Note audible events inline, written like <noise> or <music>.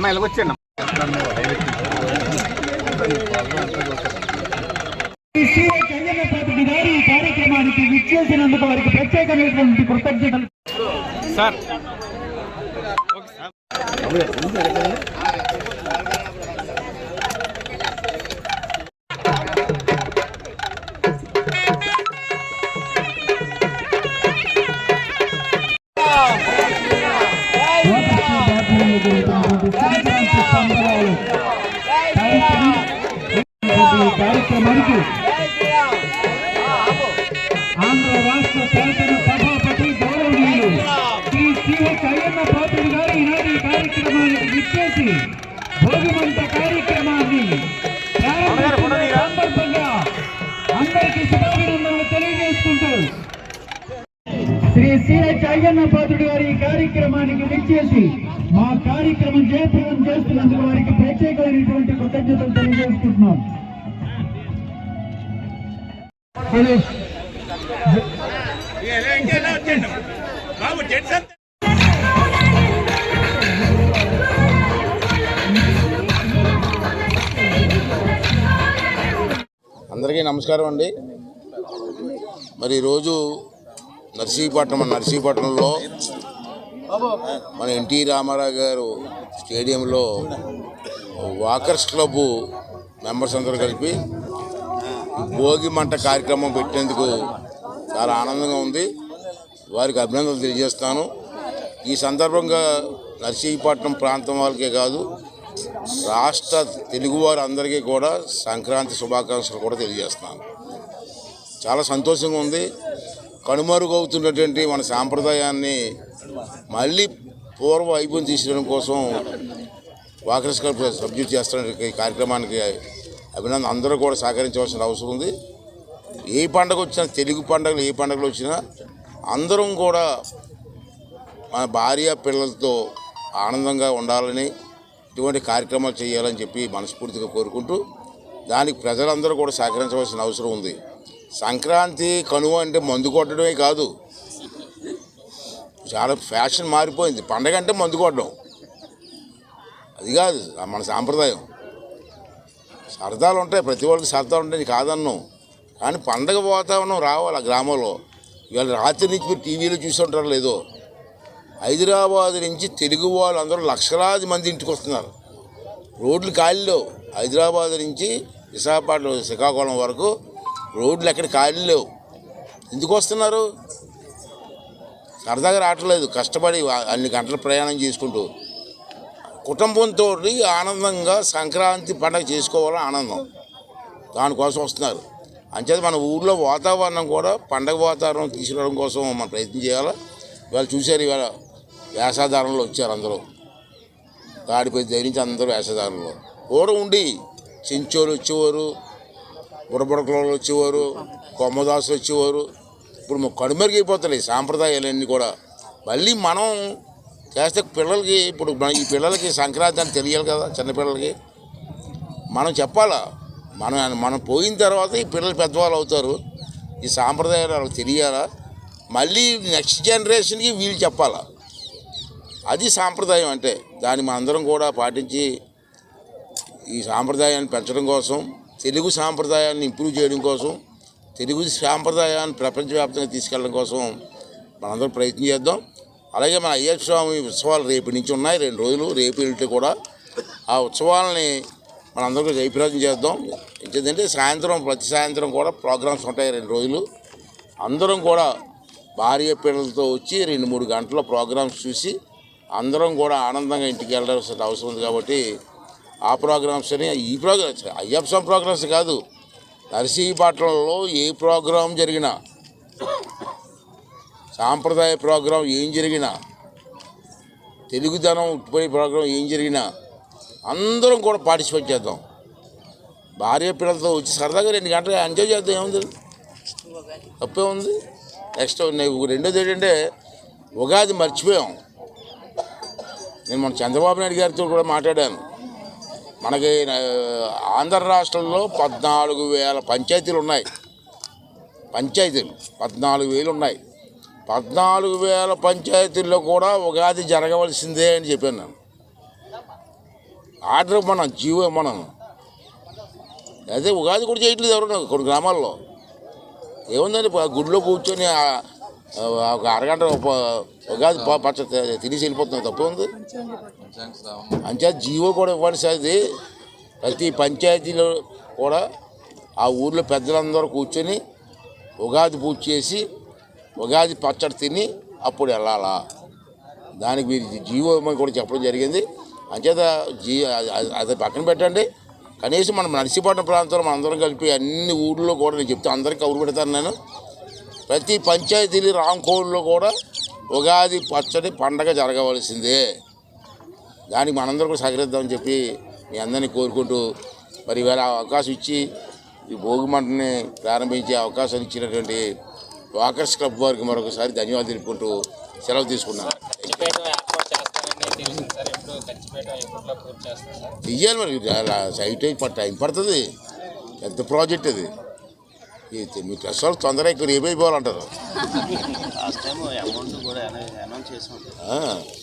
అమ్మా గారి ఈ కార్యక్రమానికి విచ్చేసినందుకు వారికి ప్రత్యేకమైనటువంటి కృతజ్ఞతలు సార్ సిహెచ్ అయ్యన్న పాత్రుడు గారు ఈనాటి కార్యక్రమానికి విచ్చేసి భోగిమంట కార్యక్రమాన్ని ప్రారంభించిన సందర్భంగా అందరికీ శుభాభినందనలు తెలియజేసుకుంటూ శ్రీ సిహెచ్ అయ్యన్న పాత్రుడు గారి ఈ కార్యక్రమానికి విచ్చేసి మా కార్యక్రమం జయప్రదం చేస్తున్నందుకు వారికి ప్రత్యేకమైనటువంటి కృతజ్ఞతలు తెలియజేసుకుంటున్నాం. బాబు జెట్స్ అందరికీ నమస్కారం అండి. మరి ఈరోజు నర్సీపట్నం నర్సీపట్నంలో మన ఎన్టీ రామారావు గారు స్టేడియంలో వాకర్స్ క్లబ్ మెంబర్స్ అందరూ కలిపి భోగి మంట కార్యక్రమం పెట్టినందుకు చాలా ఆనందంగా ఉంది. వారికి అభినందనలు తెలియజేస్తాను. ఈ సందర్భంగా నర్సీపట్నం ప్రాంతం వాళ్ళకే కాదు రాష్ట్ర తెలుగువారు అందరికీ కూడా సంక్రాంతి శుభాకాంక్షలు కూడా తెలియజేస్తున్నాను. చాలా సంతోషంగా ఉంది. కనుమరుగవుతున్నటువంటి మన సాంప్రదాయాన్ని మళ్ళీ పూర్వ వైభవం తీసుకోవడం కోసం వాకర్స్ సబ్జెక్ట్ చేస్తున్న ఈ కార్యక్రమానికి అభినందన. అందరూ కూడా సహకరించవలసిన అవసరం ఉంది. ఏ పండగ వచ్చినా తెలుగు పండుగలు ఏ పండుగలు వచ్చినా అందరం కూడా మన భార్య పిల్లలతో ఆనందంగా ఉండాలని ఇటువంటి కార్యక్రమాలు చేయాలని చెప్పి మనస్ఫూర్తిగా కోరుకుంటూ దానికి ప్రజలందరూ కూడా సహకరించవలసిన అవసరం ఉంది. సంక్రాంతి కనువ అంటే మందు కొట్టడమే కాదు. చాలా ఫ్యాషన్ మారిపోయింది. పండగ అంటే మందు కొట్టడం. అది కాదు మన సాంప్రదాయం. సరదాలు ఉంటాయి ప్రతి వాళ్ళకి సరదాలు ఉంటాయి కాదన్నాం. కానీ పండగ వాతావరణం రావాలి ఆ గ్రామంలో. ఇవాళ రాత్రి నుంచి మీరు టీవీలో ఉంటారో లేదో. హైదరాబాద్ నుంచి తెలుగు వాళ్ళు అందరూ లక్షలాది మంది ఇంటికి వస్తున్నారు. రోడ్లు ఖాళీలో లేవు. హైదరాబాద్ నుంచి విశాఖపట్నం శ్రీకాకుళం వరకు రోడ్లు ఎక్కడ ఖాళీ లేవు. ఎందుకు వస్తున్నారు? సరదాగా రావట్లేదు. కష్టపడి అన్ని గంటల ప్రయాణం చేసుకుంటూ కుటుంబంతో ఆనందంగా సంక్రాంతి పండగ చేసుకోవాలని ఆనందం. దానికోసం వస్తున్నారు. అంచేత మన ఊళ్ళో వాతావరణం కూడా పండగ వాతావరణం తీసుకురావడం కోసం మనం ప్రయత్నం చేయాలి? వాళ్ళు చూశారు ఇవాళ వేషధారంలో వచ్చారు అందరూ. తాడిపై ధరించి అందరూ వేసాధారంలో కూడా ఉండి చెంచోళ్ళు వచ్చేవారు బుడబుడకలు వచ్చేవారు కొమ్మదాసులు వచ్చేవారు. ఇప్పుడు కనుమరుగైపోతున్నాయి సాంప్రదాయాలన్నీ కూడా. మళ్ళీ మనం చేస్తే పిల్లలకి ఇప్పుడు ఈ పిల్లలకి సంక్రాంతి అని తెలియాలి కదా చిన్నపిల్లలకి మనం చెప్పాలా? మనం మనం పోయిన తర్వాత ఈ పిల్లలు పెద్దవాళ్ళు అవుతారు. ఈ సాంప్రదాయాలు వాళ్ళకి తెలియాలా? మళ్ళీ నెక్స్ట్ జనరేషన్కి వీళ్ళు చెప్పాలా? అది సాంప్రదాయం అంటే దాన్ని మనందరం కూడా పాటించి ఈ సాంప్రదాయాన్ని పెంచడం కోసం తెలుగు సాంప్రదాయాన్ని ఇంప్రూవ్ చేయడం కోసం తెలుగు సాంప్రదాయాన్ని ప్రపంచవ్యాప్తంగా తీసుకెళ్ళడం కోసం మనందరం ప్రయత్నం చేద్దాం. అలాగే మన అయ్యప్ప స్వామి ఉత్సవాలు రేపు నుంచి ఉన్నాయి రెండు రోజులు రేపు వెళ్ళి కూడా ఆ ఉత్సవాలని మనందరం జయప్రదం చేద్దాం. ఎందుకంటే సాయంత్రం ప్రతి సాయంత్రం కూడా ప్రోగ్రామ్స్ ఉంటాయి రెండు రోజులు. అందరం కూడా భార్య పిల్లలతో వచ్చి రెండు మూడు గంటల ప్రోగ్రామ్స్ చూసి అందరం కూడా ఆనందంగా ఇంటికి వెళ్ళాల్సిన అవసరం ఉంది కాబట్టి ఆ ప్రోగ్రామ్స్ అని ఈ ప్రోగ్రామ్స్ అయ్యప్సం ప్రోగ్రామ్స్ కాదు. నర్సీపట్నంలో ఏ ప్రోగ్రాం జరిగినా సాంప్రదాయ ప్రోగ్రాం ఏం జరిగినా తెలుగుదనం ఉట్టిపడి ప్రోగ్రాం ఏం జరిగినా అందరం కూడా పార్టిసిపేట్ చేద్దాం. భార్య పిల్లలతో వచ్చి సరదాగా రెండు గంటలు ఎంజాయ్ చేద్దాం ఏముంది? తప్పే ఉంది. నెక్స్ట్ రెండోది ఏంటంటే ఉగాది మర్చిపోయాం. నేను మన చంద్రబాబు నాయుడు గారితో కూడా మాట్లాడాను. మనకి ఆంధ్ర రాష్ట్రంలో పద్నాలుగు వేల పంచాయతీలు ఉన్నాయి. పంచాయతీలు పద్నాలుగు వేలు ఉన్నాయి. పద్నాలుగు వేల పంచాయతీల్లో కూడా ఉగాది జరగవలసిందే అని చెప్పాను నేను. ఆర్డర్ మనం జీవో మనం అదే ఉగాది కూడా చేయట్లేదు ఎవరు కొన్ని గ్రామాల్లో. ఏముందండి గుడిలో కూర్చొని ఒక అరగంట ప- పచ్చ తినేసి వెళ్ళిపోతుంది తప్పు ఉంది. అంచేత జీవో కూడా ఇవ్వాల్సింది ప్రతి పంచాయతీలో కూడా ఆ ఊర్లో పెద్దలందరూ కూర్చొని ఉగాది పూజ చేసి ఉగాది పచ్చడి తిని అప్పుడు వెళ్ళాలా? దానికి మీరు జీవో ఇవ్వమని కూడా చెప్పడం జరిగింది. అంచేత జీ అది- పక్కన పెట్టండి. కనీసం మనం నర్సీపట్నం ప్రాంతంలో మనం అందరం కలిపి అన్ని ఊళ్ళో కూడా నేను చెప్తే అందరికీ కౌరు పెడతాను నేను. ప్రతి పంచాయతీలు రాంకోడ్లో కూడా ఉగాది పచ్చడి పండగ జరగవలసిందే. దానికి మనందరం కూడా సహకరిద్దామని చెప్పి మీ అందరినీ కోరుకుంటూ మరి ఇవాళ అవకాశం ఇచ్చి ఈ భోగి మంటని ప్రారంభించే అవకాశం ఇచ్చినటువంటి వాకర్స్ క్లబ్ వారికి మరొకసారి ధన్యవాదాలు తెలుపుకుంటూ సెలవు తీసుకున్నాను. చెయ్యాలి మరి. సైట్ టైం పడుతుంది. పెద్ద ప్రాజెక్ట్ అది మీ ప్రెస్ వాళ్ళు తొందరగా ఇక్కడ ఏమైపోవాలంటారు <laughs>